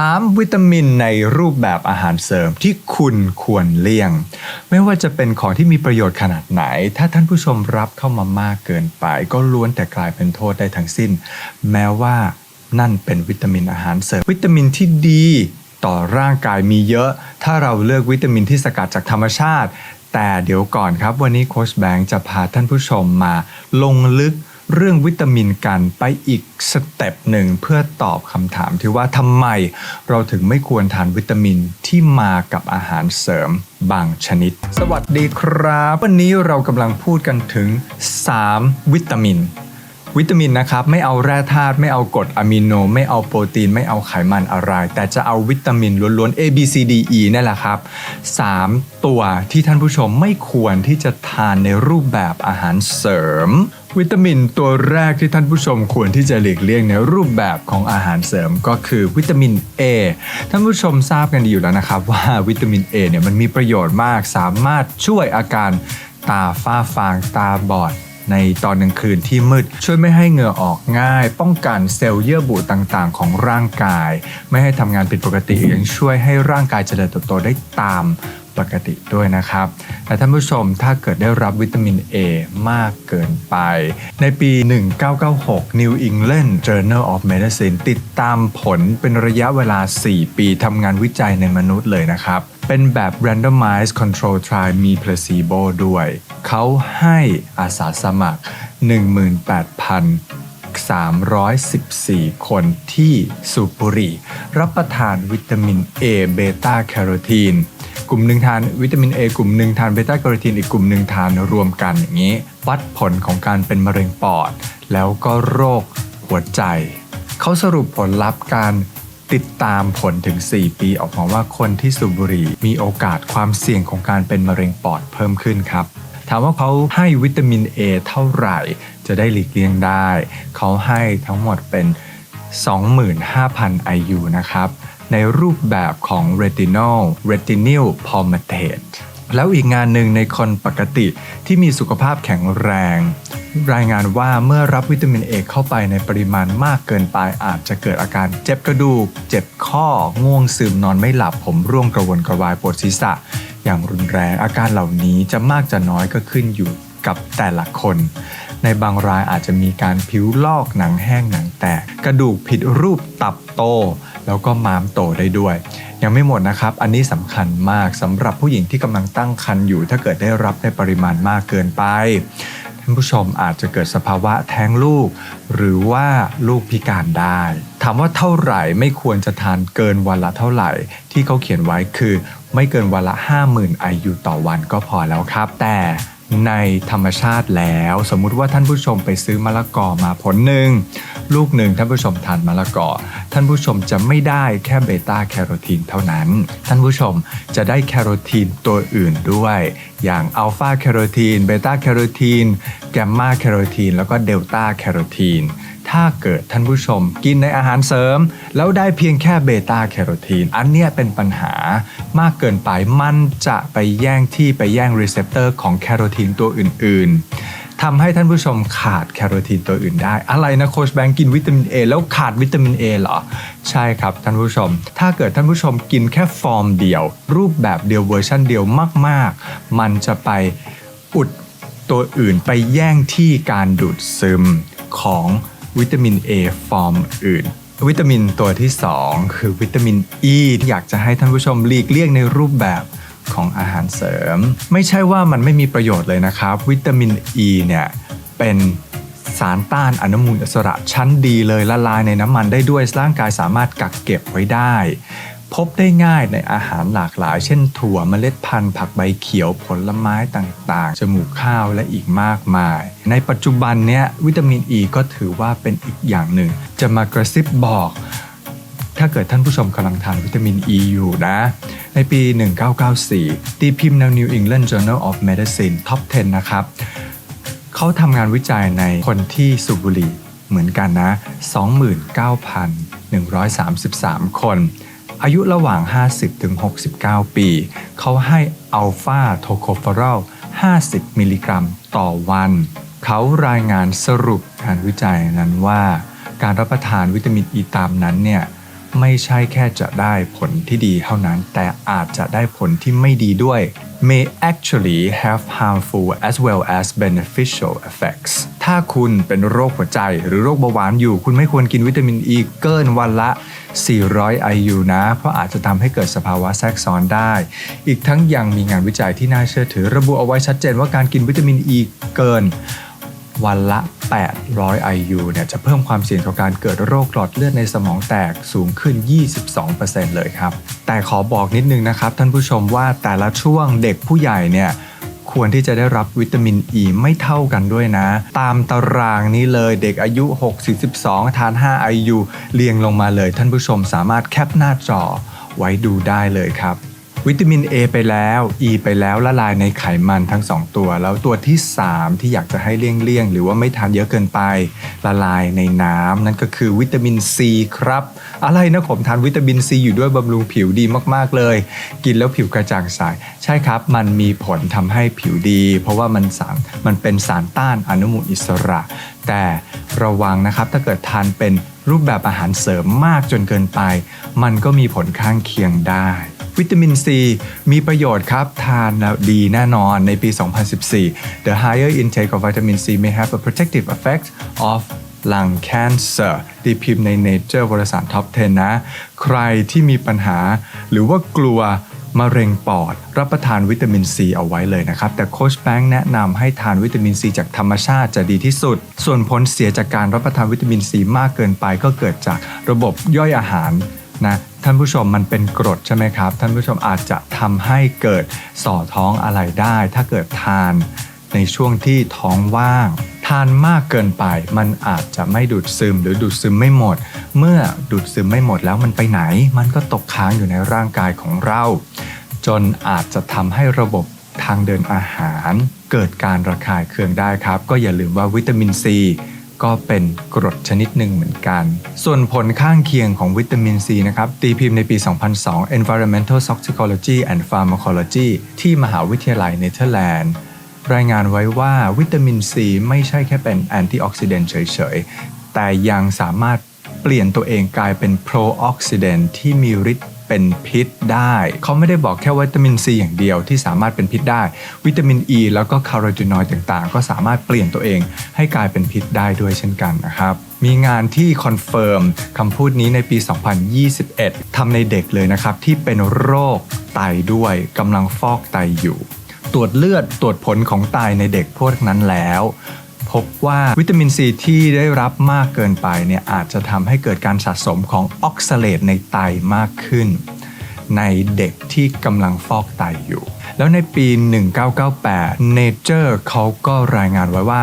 3. วิตามินในรูปแบบอาหารเสริมที่คุณควรเลี่ยง ไม่ว่าจะเป็นของที่มีประโยชน์ขนาดไหน ถ้าท่านผู้ชมรับเข้ามามากเกินไป ก็ล้วนแต่กลายเป็นโทษได้ทั้งสิ้น แม้ว่านั่นเป็นวิตามินอาหารเสริม วิตามินที่ดีต่อร่างกายมีเยอะ ถ้าเราเลือกวิตามินที่สกัดจากธรรมชาติ แต่เดี๋ยวก่อนครับ วันนี้โค้ชแบงค์จะพาท่านผู้ชมมาลงลึก เรื่องวิตามินกันไปอีกสเต็ปหนึ่งเพื่อตอบคำถามที่ว่าทำไมเราถึงไม่ควรทานวิตามินที่มากับอาหารเสริมบางชนิด สวัสดีครับ วันนี้เรากำลังพูดกันถึง 3 วิตามิน วิตามินนะครับไม่เอาแร่ธาตุไม่เอากรดอะมิโน ไม่เอาโปรตีนไม่เอาไขมันอะไร แต่จะเอาวิตามินล้วนๆ A B C D E นั่แหละครับ 3 ตัวที่ท่านผู้ชมไม่ควรที่จะทานในรูปแบบอาหารเสริม วิตามินตัวแรกที่ท่านผู้ชมควรที่จะหลีกเลี่ยงในรูปแบบของอาหารเสริมก็คือวิตามิน A ท่านผู้ชมทราบกันดีอยู่แล้วนะครับ ว่าวิตามิน A เนี่ยมันมีประโยชน์มาก สามารถช่วยอาการตาฝ้าฟางตาบอด ในตอนกลางคืนที่มืด ช่วยไม่ให้เหงื่อออกง่าย ป้องกันเซลล์เยื่อบุต่างๆ ของร่างกาย ไม่ให้ทำงานผิดปกติยังช่วยให้ร่างกายเจริญเติบโตได้ตามปกติด้วยนะครับและท่านผู้ชมถ้าเกิดได้รับวิตามิน A มากเกินไป ในปี 1996 New England Journal of Medicine ติดตามผลเป็นระยะเวลา 4 ปีทำงานวิจัยในมนุษย์เลยนะครับ เป็นแบบ randomized control trial มี placebo ด้วย เขาให้อาสาสมัคร 18,314 คนที่สูบบุหรี่ รับประทานวิตามิน A เบต้าแคโรทีนกลุ่มหนึ่งทานวิตามิน A กลุ่มหนึ่งทานเบต้าแคโรทีนอีกกลุ่มหนึ่งทานรวมกันอย่างนี้ วัดผลของการเป็นมะเร็งปอด แล้วก็โรคหัวใจ เขาสรุปผลลัพธ์การ ติดตามผลถึง 4 ปีออกมาว่าคนที่สูบบุหรี่มีโอกาสความเสี่ยงของการเป็นมะเร็งปอดเพิ่มขึ้นครับ ถามว่าเขาให้วิตามิน A เท่าไหร่ จะได้หลีกเลี่ยงได้ เขาให้ทั้งหมดเป็น 25,000 IU นะครับ ในรูปแบบของ retinol retinol palmitate แล้วอีกงานหนึ่งในคนปกติที่มีสุขภาพแข็งแรง รายงานว่าเมื่อรับวิตามินเอเข้าไปในปริมาณมากเกินไปอาจจะเกิดอาการเจ็บกระดูก เจ็บข้อ ง่วงซึมนอนไม่หลับผมร่วงกระวนกระวายปวดศีรษะ อย่างรุนแรงอาการเหล่านี้จะมากจะน้อยก็ขึ้นอยู่กับแต่ละคน ในบางรายอาจจะมีการผิวลอกหนังแห้งหนังแตก กระดูกผิดรูปตับโต แล้วก็ม้ามโตได้ด้วย ยังไม่หมดนะครับ อันนี้สำคัญมากสำหรับผู้หญิงที่กำลังตั้งครรภ์อยู่ ถ้าเกิดได้รับในปริมาณมากเกินไปท่านผู้ชมอาจจะเกิดสภาวะแท้งลูก หรือว่าลูกพิการได้ ถามว่าเท่าไหร่ไม่ควรจะทานเกินวันละเท่าไหร่ ที่เขาเขียนไว้คือ ไม่เกินวันละ 50,000 IU ต่อวันก็พอแล้วครับ แต่ ในธรรมชาติแล้ว สมมุติว่าท่านผู้ชมไปซื้อมะละกอมาผลหนึ่งลูกหนึ่งท่านผู้ชมทานมะละกอ ท่านผู้ชมจะไม่ได้แค่เบต้าแคโรทีนเท่านั้น ท่านผู้ชมจะได้แคโรทีนตัวอื่นด้วย อย่างอัลฟาแคโรทีนเบต้าแคโรทีนแกมมาแคโรทีนแล้วก็เดลต้าแคโรทีน ถ้าเกิดท่านผู้ชม กินในอาหารเสริม แล้วได้เพียงแค่เบต้าแคโรทีน อันเนี้ยเป็นปัญหามากเกินไปมันจะไปแย่งที่ไปแย่งรีเซพเตอร์ของแคโรทีนตัวอื่น ๆทำให้ท่านผู้ชมขาดแคโรทีนตัวอื่นได้ อะไรนะโคชแบงค์กินวิตามิน A แล้วขาดวิตามิน A เหรอ ใช่ครับท่านผู้ชม ถ้าเกิดท่านผู้ชมกินแค่ฟอร์มเดียว รูปแบบเดียวเวอร์ชันเดียวมาก ๆ มันจะไปอุดตัวอื่นไปแย่งที่การดูดซึมของ วิตามิน A ฟอร์มอื่น วิตามินตัวที่ 2 คือวิตามิน E ที่อยากจะให้ท่านผู้ชมหลีกเลี่ยงในรูปแบบของอาหารเสริม ไม่ใช่ว่ามันไม่มีประโยชน์เลยนะครับ วิตามิน E เนี่ยเป็นสารต้านอนุมูลอิสระชั้นดีเลยละลายในน้ำมันได้ด้วยร่างกายสามารถกักเก็บไว้ได้ พบได้ง่ายในอาหารหลากหลาย เช่นถั่วเมล็ดพันธุ์ ผักใบเขียวผลไม้ต่างๆ จมูกข้าวและอีกมากมาย ในปัจจุบันเนี้ยวิตามินอ e ีก็ถือว่าเป็นอีกอย่างหนึ่ง จะมากระซิบบอก ถ้าเกิดท่านผู้ชมกำลังทานวิตามินอ e ีอยู่นะ ในปี 1994 ตีพิมพ์ใน New England Journal of Medicine Top 10 นะครับเขาทำงานวิจัยในคนที่สูบบุหรี่เหมือนกันนะ 29,133 คน อายุระหว่าง 50ถึง69 ปี เขาให้อัลฟาโทโคฟอรอล50 มิลลิกรัมต่อวัน เขารายงานสรุปการวิจัยนั้นว่า การรับประทานวิตามินอ e ีตามนั้นเนี่ยไม่ใช่แค่จะได้ผลที่ดีเท่านั้น แต่อาจจะได้ผลที่ไม่ดีด้วย may actually have harmful as well as beneficial effects ถ้าคุณเป็นโรคหัวใจหรือโรคเบาหวานอยู่ คุณไม่ควรกินวิตามินอีเกินวันละ 400 IU นะ เพราะอาจจะทำให้เกิดสภาวะแทรกซ้อนได้ อีกทั้งยังมีงานวิจัยที่น่าเชื่อถือ ระบุเอาไว้ชัดเจนว่าการกินวิตามินอีเกินวันละ 800 IU เนี่ยจะเพิ่มความเสี่ยงต่อการเกิดโรคหลอดเลือดในสมองแตกสูงขึ้น 22%เลยครับ แต่ขอบอกนิดนึงนะครับท่านผู้ชมว่าแต่ละช่วงเด็กผู้ใหญ่เนี่ยควรที่จะได้รับวิตามินอ e ีไม่เท่ากันด้วยนะ ตามตารางนี้เลยเด็กอายุ6-12ทาน 5 IU เรียงลงมาเลยท่านผู้ชมสามารถแคปหน้าจอไว้ดูได้เลยครับ วิตามิน A ไปแล้ว E ไปแล้วละลายในไขมันทั้ง 2 ตัว แล้วตัวที่ 3 ที่อยากจะให้เลี่ยงๆ หรือว่าไม่ทานเยอะเกินไป ละลายในน้ำนั่นก็คือวิตามิน C ครับ อะไรนะผมทานวิตามิน C อยู่ด้วยบำรุงผิวดีมากๆเลย กินแล้วผิวกระจ่างใสใช่ครับ มันมีผลทำให้ผิวดี เพราะว่ามันสารมันเป็นสารต้านอนุมูลอิสระ แต่ระวังนะครับถ้าเกิดทานเป็นรูปแบบอาหารเสริมมากจนเกินไป มันก็มีผลข้างเคียงได้ วิตามินซีมีประโยชน์ครับ ทานแล้วดีแน่นอนในปี 2014 The higher intake of vitamin C may have a protective effect of lung cancer ตีพิมพ์ใน Nature วารสาร Top 10 นะ ใครที่มีปัญหา หรือว่ากลัวมะเร็งปอด รับประทานวิตามินซีเอาไว้เลยนะครับ แต่โคชแบงค์แนะนำให้ทานวิตามินซีจากธรรมชาติจะดีที่สุด ส่วนผลเสียจากการรับประทานวิตามินซีมากเกินไปก็เกิดจากระบบย่อยอาหารนะ ท่านผู้ชมมันเป็นกรดใช่ไหมครับ ท่านผู้ชมอาจจะทำให้เกิดส่อท้องอะไรได้ ถ้าเกิดทานในช่วงที่ท้องว่าง ทานมากเกินไป มันอาจจะไม่ดูดซึมหรือดูดซึมไม่หมด เมื่อดูดซึมไม่หมดแล้วมันไปไหน มันก็ตกค้างอยู่ในร่างกายของเรา จนอาจจะทำให้ระบบทางเดินอาหาร เกิดการระคายเคืองได้ครับ ก็อย่าลืมว่าวิตามินซี ก็เป็นกรดชนิดหนึ่งเหมือนกัน ส่วนผลข้างเคียงของวิตามินซีนะครับ ตีพิมพ์ในปี 2002 Environmental Toxicology and Pharmacology ที่มหาวิทยาลัยเนเธอร์แลนด์รายงานไว้ว่าวิตามินซีไม่ใช่แค่เป็นแอนตี้ออกซิเดนต์เฉยๆ แต่ยังสามารถเปลี่ยนตัวเองกลายเป็นโปรออกซิเดนต์ที่มีฤทธิ์ เป็นพิษได้ เขาไม่ได้บอกแค่วิตามินซีอย่างเดียวที่สามารถเป็นพิษได้ วิตามินอ e ีแล้วก็คาร์โรจินอยด์ต่างๆ ก็สามารถเปลี่ยนตัวเองให้กลายเป็นพิษได้ด้วยเช่นกันนะครับมีงานที่คอนเฟิร์มคำพูดนี้ในปี 2021 ทำในเด็กเลยนะครับ ที่เป็นโรคไตด้วยกำลังฟอกไตอยู่ ตรวจเลือดตรวจผลของไตในเด็กพวกนั้นแล้ว พบว่าวิตามินซีที่ได้รับมากเกินไปเนี่ยอาจจะทำให้เกิดการสะสมของออกซาเลตในไตมากขึ้น ในเด็กที่กำลังฟอกไตอยู่ แล้วในปี 1998 Nature เขาก็รายงานไว้ว่า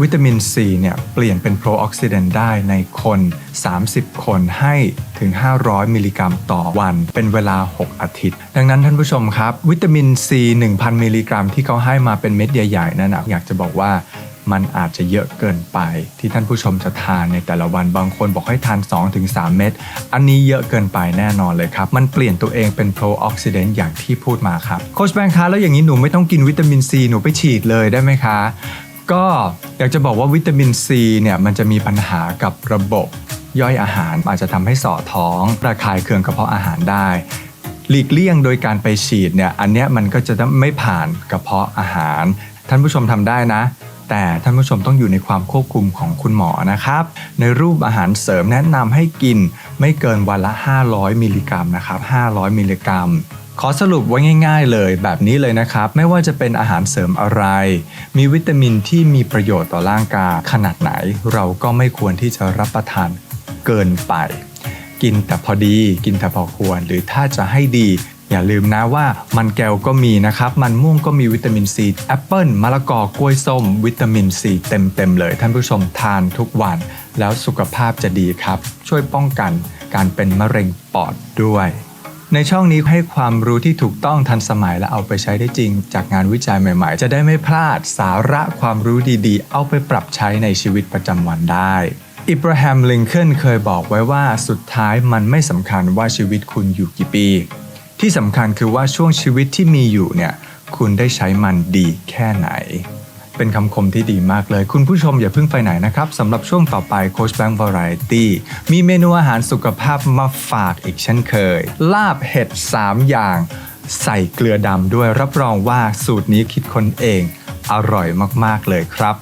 วิตามินซีเนี่ยเปลี่ยนเป็นโปรออกซิเดนต์ได้ในคน 30 คนให้ถึง 500 มิลลิกรัมต่อวัน เป็นเวลา 6 อาทิตย์ ดังนั้นท่านผู้ชมครับ วิตามินซี 1,000 มิลลิกรัมที่เขาให้มาเป็นเม็ดใหญ่ๆนั่นนะอยากจะบอกว่า มันอาจจะเยอะเกินไป ที่ท่านผู้ชมจะทานในแต่ละวันบางคนบอกให้ทาน 2-3 เม็ดอันนี้เยอะเกินไปแน่นอนเลยครับ มันเปลี่ยนตัวเองเป็นโปรออกซิเดนต์อย่างที่พูดมาครับโคชแบงค์คะแล้วอย่างนี้หนูไม่ต้องกินวิตามินซีหนูไปฉีดเลยได้ไหมคะก็อยากจะบอกว่าวิตามินซีเนี่ยมันจะมีปัญหากับระบบย่อยอาหารอาจจะทำให้ส่อท้องระคายเคืองกระเพาะอาหารได้ หลีกเลี่ยงโดยการไปฉีดเนี่ยอันเนี้ยมันก็จะไม่ผ่านกระเพาะอาหาร ท่านผู้ชมทำได้นะ แต่ท่านผู้ชมต้องอยู่ในความควบคุมของคุณหมอนะครับ ในรูปอาหารเสริมแนะนำให้กินไม่เกินวันละ 500 มิลลิกรัมนะครับ 500 มิลลิกรัมขอสรุปไว้ง่าย ๆ เลยแบบนี้เลยนะครับ ไม่ว่าจะเป็นอาหารเสริมอะไร มีวิตามินที่มีประโยชน์ต่อร่างกายขนาดไหน เราก็ไม่ควรที่จะรับประทานเกินไป กินแต่พอดี กินแต่พอควร หรือถ้าจะให้ดี อย่าลืมนะว่ามันแก้วก็มีนะครับ มันม่วงก็มีวิตามินซีแอปเปิลมะละกอกล้วยส้ม วิตามินซีเต็มๆเลย ท่านผู้ชมทานทุกวัน แล้วสุขภาพจะดีครับ ช่วยป้องกันการเป็นมะเร็งปอดด้วย ในช่องนี้ให้ความรู้ที่ถูกต้องทันสมัยและเอาไปใช้ได้จริง จากงานวิจัยใหม่ๆ จะได้ไม่พลาดสาระความรู้ดีๆ เอาไปปรับใช้ในชีวิตประจำวันได้อิบราฮัมลิงเคิลเคยบอกไว้ว่าสุดท้ายมันไม่สำคัญว่าชีวิตคุณอยู่กี่ปี ที่สำคัญคือว่าช่วงชีวิตที่มีอยู่เนี่ยคุณได้ใช้มันดีแค่ไหน เป็นคำคมที่ดีมากเลย คุณผู้ชมอย่าเพิ่งไปไหนนะครับสำหรับช่วงต่อไปโคชแบงค์วาไรตี้มีเมนูอาหารสุขภาพมาฝากอีกเช่นเคย ลาบเห็ด 3 อย่าง ใส่เกลือดำด้วยรับรองว่าสูตรนี้คิดคนเอง อร่อยมากๆเลยครับ